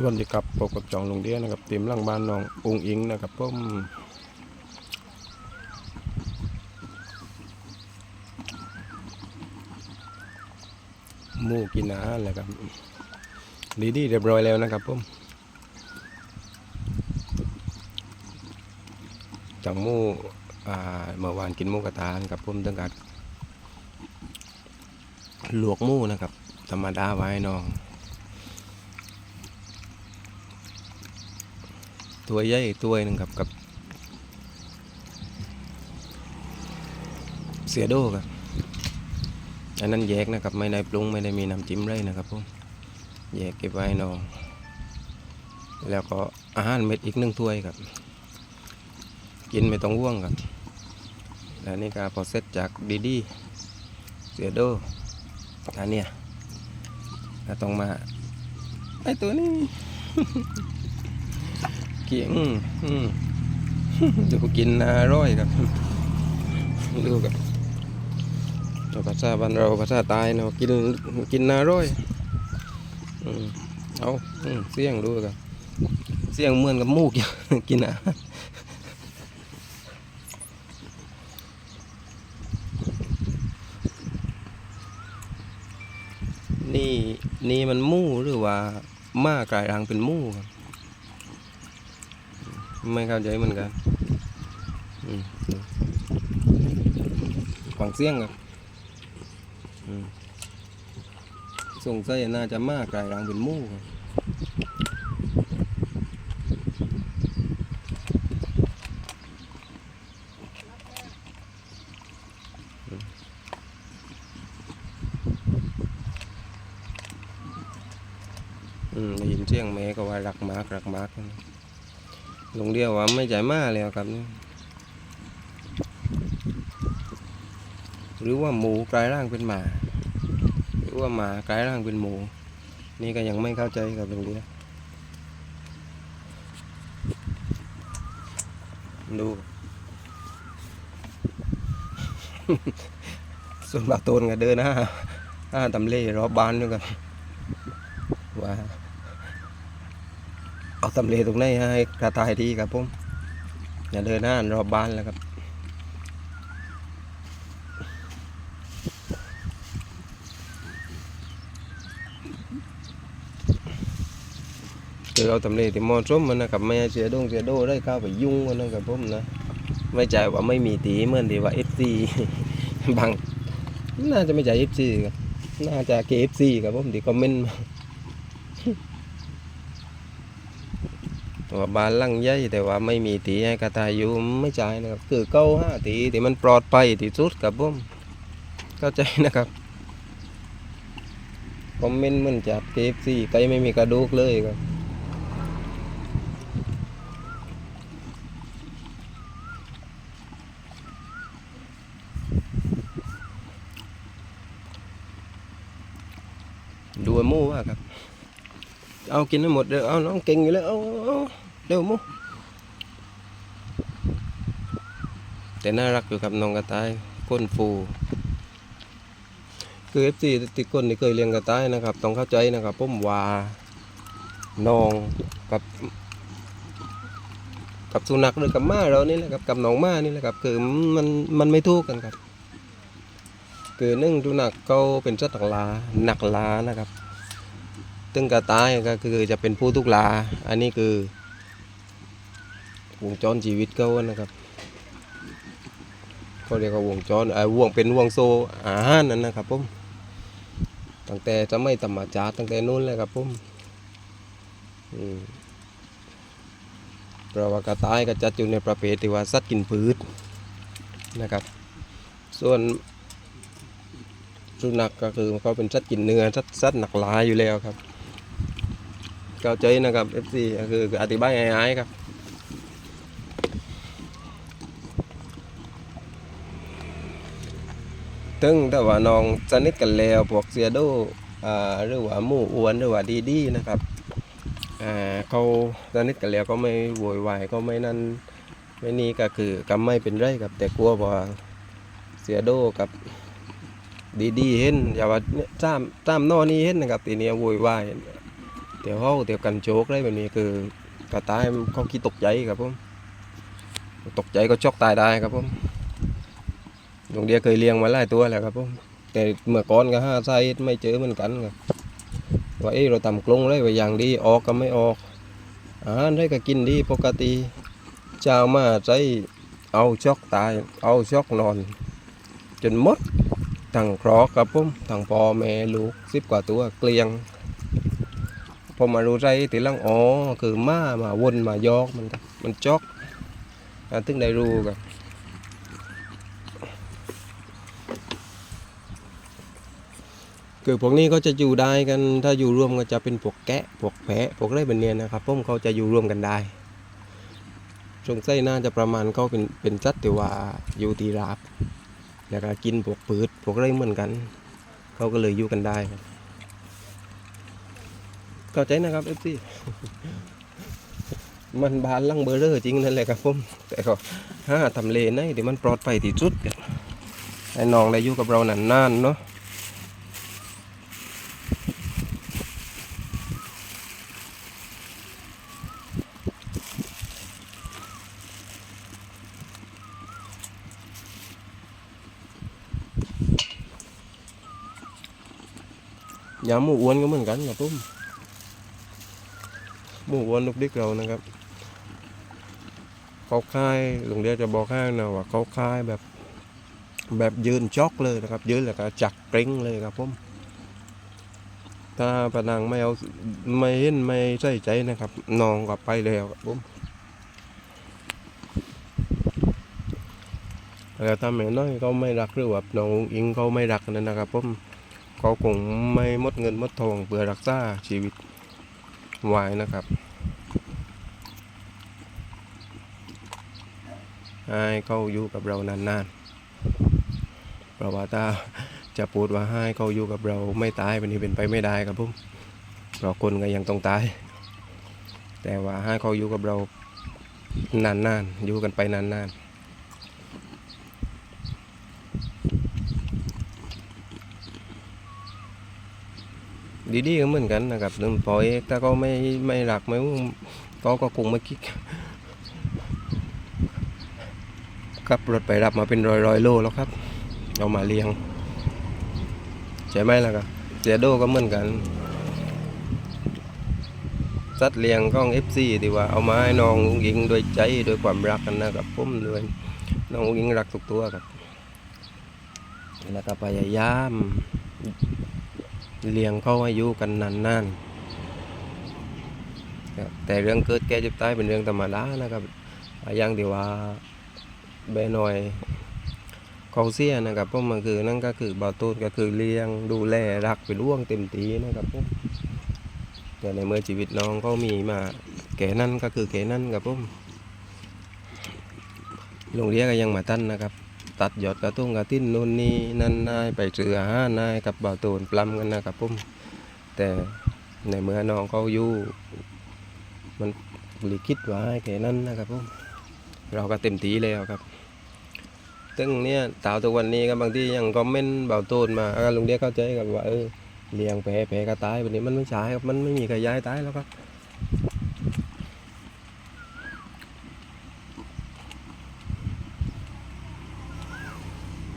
วันที่กลับพบกับจองลงเดียนะครับเต็มหลังบ้านน้ององอิงนะครับผมหมูกินอาหารแล้วครับดีดีเรียบร้อยแล้วนะครับผมจังหมูอ่าเมื่อวานกินหมูกระทานครับผมตั้งแต่ลวกหมูนะครับ ธรรมดาไว้น้อง ตัวใหญ่ตัวหนึ่งครับกับ เสียโดครับอันนั้นแยกนะครับไม่ได้ปรุงไม่ได้มีน้ำจิ้มเลยนะครับผมแยกเก็บไว้นองแล้วก็อาหารเม็ดอีกหนึ่งถ้วยครับ กินไม่ต้องว่วงครับ และนี่ก็พอเสร็จจากดีดีเสียโดอันเนี้ยก็ต้องมาไอตัวนี้ กียงอืมดูกินอร่อยครับดูกับเราภาษาบ้านเราภาษาตายเนาะกินกินอร่อยเอาเสียงดูครับเสียงเหมือนกับมูกกินอะนี่นี่มันมูหรือว่า มากลายร่างเป็นมูครับ ไม่เข้าใจเหมือนกันอืมฟังเสียงครับอืมสงสัยน่าจะมากกลายรังเป็นมู่ครับอืมได้ยินเสียงแม่ก็ว่ารักมากรักมาก ลงเดียวว่าไม่ใจมาแล้วครับนี่หรือว่าหมูกลายร่างเป็นหมา หรือว่าหมากลายร่างเป็นหมู นี่ก็ยังไม่เข้าใจกับลุงเดียวดู ส่วนบาโตนก็เดินหน้าหน้าตำเล่รอบบ้านด้วยกันว่า เอาตำเลตรงไหนให้กระต่ายดีครับผมอย่าเดินหน้ารอบบ้านแล้วครับคือเอาตำเลที่มอส้มมันนะครับไม่เสียดงเสียโดได้เข้าไปยุ่งมันนะครับผมนะไม่ใจว่าไม่มีตีเหมือนที่ว่าเอฟซีบางน่าจะไม่ใช่เอฟซีครับน่าจะเคเอฟซีครับผมที่คอมเมนต์มา ว่าบ้านลังใหญ่แต่ว่าไม่มีตีให้กระตายอยู่ไม่ใช่นะครับ คือเก้าห้าตีที่มันปลอดภัยที่สุดครับผมเข้าใจนะครับคอมเมนต์มันจากเคฟซีไก่ไม่มีกระดูกเลยครับดูมูว่าครับ เอากินให้หมดเดี๋ยเอาน้องเก่งอยู่แล้วเอา เอาเอาเร็วหมูแต่น่ารักอยู่ครับน้องกระต่ายก้นฟูคือเอฟซีติคนที่เคยเลี้ยงกระต่ายนะครับ ต้องเข้าใจนะครับผมว่าน้องกับกับสุนัขหรือกับหม้าเรานี่แหละครับกับน้องหม้านี่แหละครับคือมันมันไม่ถูกกันครับ คือหนึ่งสุนัขเขาเป็นสัตว์หนักลาหนักลานะครับซึ่งกระต่ายก็คือจะเป็นผู้ทุกลา อันนี้คือ วงจรชีวิตเขานะครับเขาเรียกว่าวงจรเอ่อวงเป็นวงโซอาหารนั่นนะครับผมตั้งแต่จะไม่ธรรมจาตั้งแต่นู้นเลยครับผมอืมเพราะว่ากระต่ายก็จัดอยู่ในประเภทที่ว่าสัตว์กินพืชนะครับ ส่วนสุนัขก็คือเขาเป็นสัตว์กินเนื้อสัตว์สัตว์หนักหลายอยู่แล้วครับเข้าใจนะครับ FC ก็คืออธิบายง่ายๆครับ ถึงแต่ว่าน้องสนิทกันแล้วพวกเสียโดอ่าหรือว่าหมู่อ้วนหรือว่าดีดีนะครับเขาสนิทกันแล้วก็ไม่โวยวายก็ไม่นั่นไม่นี่ก็คือก็ไม่เป็นไรครับแต่กลัวว่าเสียโดกับดีดีเห็นอย่าว่าเนี่ยตามตามนอนี่เห็นนะครับทีนี้โวยวายเดี๋ยวเขาเดี๋ยวกันโจกได้แบบนี้คือกระต่ายเขาคิดตกใจครับผมตกใจก็ช็อกตายได้ครับผม ดวงเดียเคยเลี้ยงมาหลายตัวแล้วครับผมแต่เมื่อก่อนก็ห้าไซส์ไม่เจอเหมือนกันครับว่าเอ้เราทำกรงเลยว่าอย่างดีออกก็ไม่ออกอาหารได้ก็กินดีปกติเจ้ามาใช้เอาช็อกตาย เอาช็อกนอน จนมดทั้งครอกครับผมทั้งพ่อแม่ลูกสิบกว่าตัวเกลียงพอมารู้ใจทีลังอ๋อคือมามาวนมายอกมันมันจอกถึงได้รู้กัน คือพวกนี้ก็จะอยู่ได้กันถ้าอยู่ร่วมก็จะเป็นพวกแกะพวกแพะพวกไรแบบเนี้ยนะครับผมเขาจะอยู่ร่วมกันได้สงสัยน่าจะประมาณเขาเป็นเป็นจัดที่ว่าอยู่ที่ราบ แล้วก็กินพวกปืดพวกไรเหมือนกัน เขาก็เลยอยู่กันได้เข้าใจนะครับเอฟซีมันบานลังเบอร์เรอร์จริงนั่นแหละครับผมแต่ก็ห้าทำเลไหนที่มันปลอดภัยที่สุดไอ้น้องได้อยู่กับเรานานๆเนาะ ยาหมูอ้วนก็เหมือนกันครับผมหมู่วัวนุกดิกเรานะครับเขาค่ายหลวงเดียจะบอกให้นะว่าเขาค่ายแบบแบบยืนช็อกเลยนะครับยืนแล้วก็จักเกร็งเลยครับผมถ้าปนังไม่เอาไม่เห็นไม่ใส่ใจนะครับนองกับไปแล้วครับผมแล้วถ้าแม่น้อยเขาไม่รักหรือว่าน้องอิงเขาไม่รักนั่นนะครับผม เขาคงไม่หมดเงินหมดทองเพื่อรักษาชีวิตไว้นะครับให้เขาอยู่กับเรานานๆเพราะว่าถ้าจะพูดว่าให้เขาอยู่กับเราไม่ตายเป็นนี้เป็นไปไม่ได้ครับผมเพราะคนก็ยังต้องตาย แต่ว่าให้เขาอยู่กับเรานานๆอยู่กันไปนานๆ ดีๆก็เหมือนกันนะครับนึงปล่อยถ้าเขาไม่ไม่รักไม่เขาก็คงไม่คิดขับรถไปรับมาเป็นร้อยร้อยโลแล้วครับ เอามาเลี้ยงใช่ไหมล่ะครับเสียโดก็เหมือนกันสัตว์เลี้ยงของเอฟซีที่ว่าเอามาให้น้องอุ้งอิงโดวยใจโดวยความรักกันนะครับผมด้วยน้องอุ้งอิงรักทุกตัวครับแล้วก็พยายาม เลี้ยงเขาให้อยู่กันนานๆครับแต่เรื่องเกิดแก่เจ็บตายเป็นเรื่องธรรมดานะครับอย่างที่ว่าแบนอยเขาเสียนะครับเพราะมันคือนั่นก็คือบาตูนก็คือเลี้ยงดูแลรักเป็นร่วงเต็มทีนะครับผมแต่ในเมื่อชีวิตน้องเขามีมาแก่นั่นก็คือแก่นั่นครับผมโรงเรียนก็ยังมาตั้นนะครับ ตัดยอดกระตุ้งกระติ้นนู่นนี่นั่นนายไปเสือห้านายกับบ่าวตูนปล้ำกันนะครับผมแต่ในเมื่อน้องเขาอยู่มันลิคิดไว้แค่นั้นนะครับผมเราก็เต็มทีแล้วครับซึ่งเนี่ยตาวตัววันนี้ก็บางทียังคอมเมนต์บ่าวตูนมาอ่าลุงเดียเข้าใจกับว่าเออเลี้ยงแผลแผลก็ตายแบบนี้มันไม่ใช่ครับมันไม่มีใครย้ายตายแล้วครับ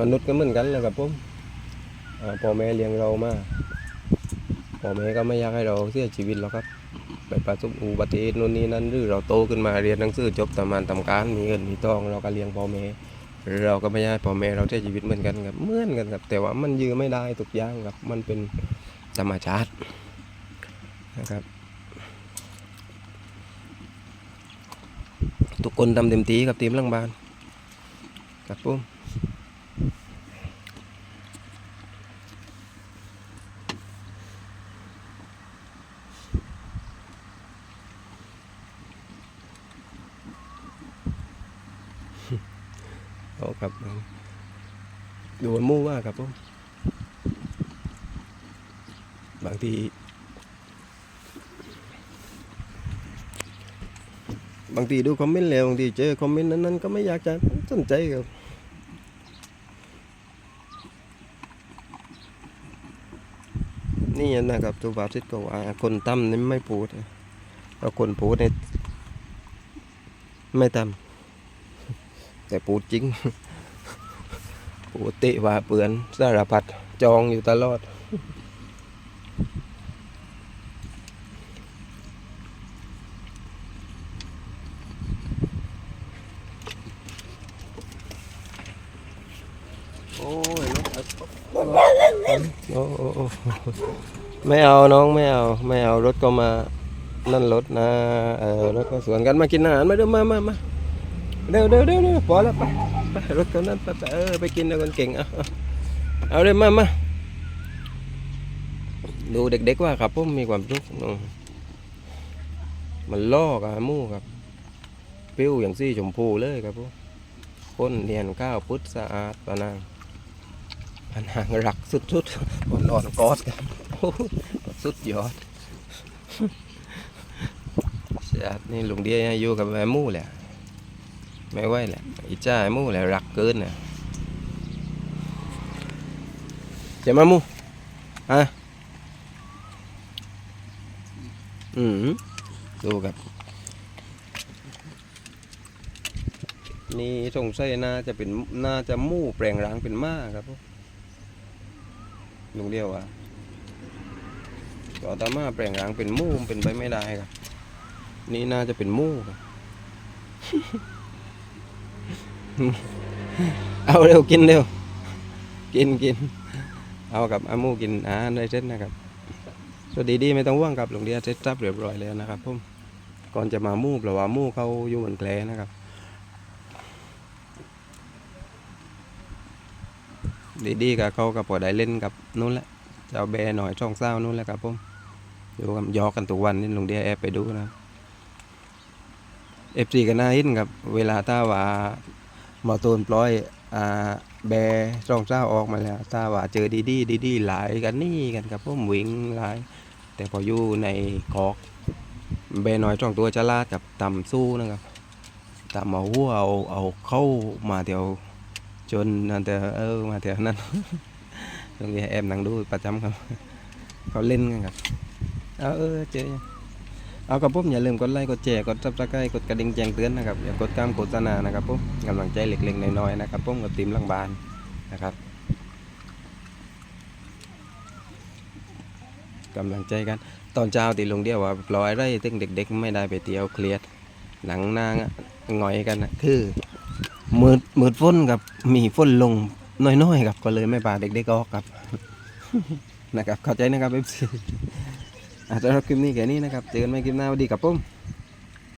มนุษย์ก็เหมือนกันแหละครับผมพ่อแม่เลี้ยงเรามาพ่อแม่ก็ไม่อยากให้เราเสียชีวิตหรอกครับ ไปประสบอุบัติเหตุนู่นนี่นั่นหรือเราโตขึ้นมาเรียนหนังสือจบทำงานทำการมีเงินมีทองเราก็เลี้ยงพ่อแม่เราก็ไม่อยากให้พ่อแม่เราเสียชีวิตเหมือนกันครับเหมือนกันครับ แต่ว่ามันยื้อไม่ได้ทุกอย่างครับ มันเป็นธรรมชาตินะครับทุกคนทำเต็มที่กับทีมลังบ้านครับผม โอ้ครับ ดูมันมู่มากครับผมบางทีบางทีดูคอมเมนต์แล้วบางทีเจอคอมเมนต์นั้นๆก็ไม่อยากจะสนใจครับนี่นะครับสุภาษิตก็ว่าคนตั้มนี่ไม่พูดเพราะคนพูดเนี่ยไม่ตั้มแต่พูดจริง พูดติว่าเปือนสารพัดจองอยู่ตลอด โอ้ยโอ้โอ้โอ้ไม่เอาน้องไม่เอาไม่เอารถก็มานั่นรถนะเออรถก็สวนกันมากินอาหารมาเร็วมามามาเร็วเร็วเร็วเร็วพอแล้วไป ไปรถกันนั้นไปไปเออไปกินแล้วกันเก่งเอาเอาเลยมามาดูเด็กๆว่าครับผมมีความสุขอืมมันล่อกับมูครับปิ้วอย่างซี่ชมพูเลยครับผมคนเรียนก้าวพุทธสะอาดปะนางพนางรักสุดๆบนนอนกอดกันสุดยอดชาตินี่ลุงเดียอยู่กับแม่มู่แหละ ไม่ไหวแหละอีจ้าไอ้มู่แหละรักเกินน่ะจะมามู่ะอืมดูครับ นี่สงสัยน่าจะเป็นน่าจะมู่แปลงร่างเป็นม้าครับลุงเดียวอะก็ตามาแปลงร่างเป็นมู่เป็นไปไม่ได้ครับ นี่น่าจะเป็นมู่ครับ เอาเร็วกินเร็ว กินกิน เอากับอามูกินอาหารได้เสร็จนะครับสวัสดีดีไม่ต้องห่วงครับหลุงเดียเสร็จจับเรียบร้อยแล้วนะครับผมก่อนจะมามู่เพราะว่ามู่เขาอยู่บนแกลนะครับ ดีๆกับเขากับพอได้เล่นกับนู้นแหละเจ้าแบร์หน่อยช่องเศร้านู้นแหละครับผมอยู่กันยอกกันทุกวันนี่หลุงเดียแอบไปดูนะเอฟซีกันน่าหินครับ เวลาถ้าว่า มาตูนปล่อยอ่าแบร่องเศร้าออกมาแล้วถ้าว่าเจอดีๆดีๆหลายกันนี่กันครับผมวิ่งหลาย แต่พออยู่ในกอกแบร์น้อยช่องตัวจะลาดกับต่ำสู้นะครับต่ำเอาหัวเอาเอาเข้ามาเดี๋ยวจนนั่นแต่เออมาแถวนั้นตรงนี้แอมนั่งดูประจำครับเขาเล่นกันครับเออเจอ เอากับผมอย่าลืมกดไลค์กดแชร์กดซับสไครต์กดกระดิ่งแจ้งเตือนนะครับอย่ากดการโฆษณานะครับผมกำลังใจเล็กๆน้อยๆนะครับผมกับทีมลังบานนะครับกำลังใจกัน ตอนเช้าตีลงเดียวว่าปล่อยไรตึงเด็ก ๆ ไม่ได้ไปเที่ยวเครียดหนังนางะหงอยกันนะคือมืดมืดฝนกับมีฝนลงน้อยๆครับก็เลยไม่พาเด็กๆออกครับนะครับเข้าใจนะครับเอฟซี อาจจะรับคลิปนี้แค่นี้นะครับเจอกันใหม่คลิปหน้าสวัสดีครับผม